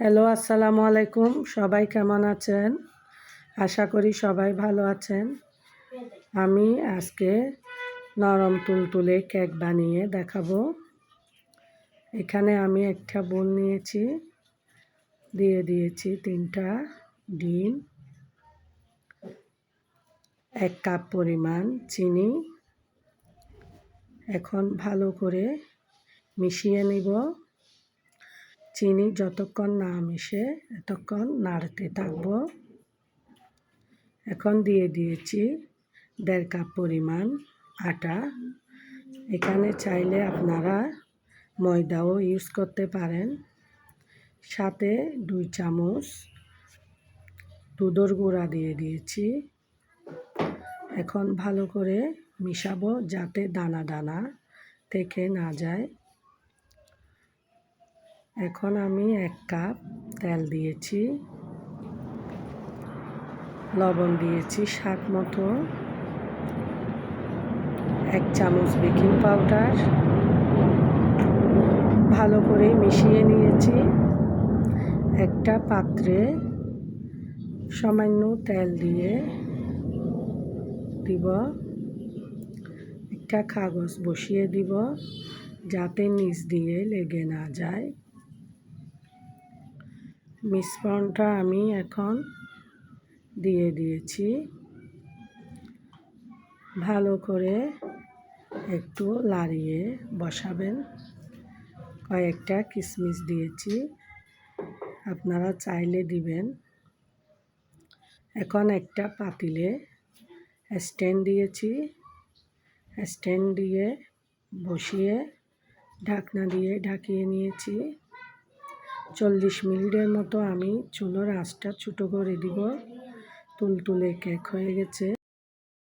Hello, আসসালামু আলাইকুম। সবাই কেমন আছেন? আশা করি সবাই ভালো আছেন। আমি আজকে নরম তুলতুলে কেক বানিয়ে দেখাবো। এখানে আমি একটা বোল নিয়েছি। দিয়ে দিয়েছি তিনটা ডিম, এক কাপ পরিমাণ চিনি। এখন ভালো করে মিশিয়ে নিব। চিনি যতক্ষণ না মিশে, এতক্ষণ নাড়তে থাকব। এখন দিয়ে দিয়েছি দেড় কাপ পরিমাণ আটা। এখানে চাইলে আপনারা ময়দাও ইউজ করতে পারেন। সাথে দুই চামচ দুধর গুঁড়া দিয়ে দিয়েছি। এখন ভালো করে মিশাবো যাতে দানা দানা থেকে না যায়। এখন আমি এক কাপ তেল দিয়েছি, লবণ দিয়েছি স্বাদ মতো, এক চামচ বেকিং পাউডার, ভালো করে মিশিয়ে নিয়েছি, একটা পাত্রে সামান্য তেল দিয়ে দিব, একটা কাগজ বসিয়ে দিব, যাতে নিচ দিয়ে লেগে না যায়। মিশ্রণটা আমি এখন দিয়ে দিয়েছি। ভালো করে একটু লাড়িয়ে বসাবেন। কয়েকটা কিশমিশ দিয়েছি। আপনারা চাইলে দিবেন। এখন একটা পাতিলে স্ট্যান্ড দিয়েছি। স্ট্যান্ড দিয়ে বসিয়ে ঢাকনা দিয়ে ঢাকিয়ে নিয়েছি। চল্লিশ মিনিটের মতো আমি চুলোর আঁচটা ছোটো করে দিব। তুলতুলে কেক হয়ে গেছে।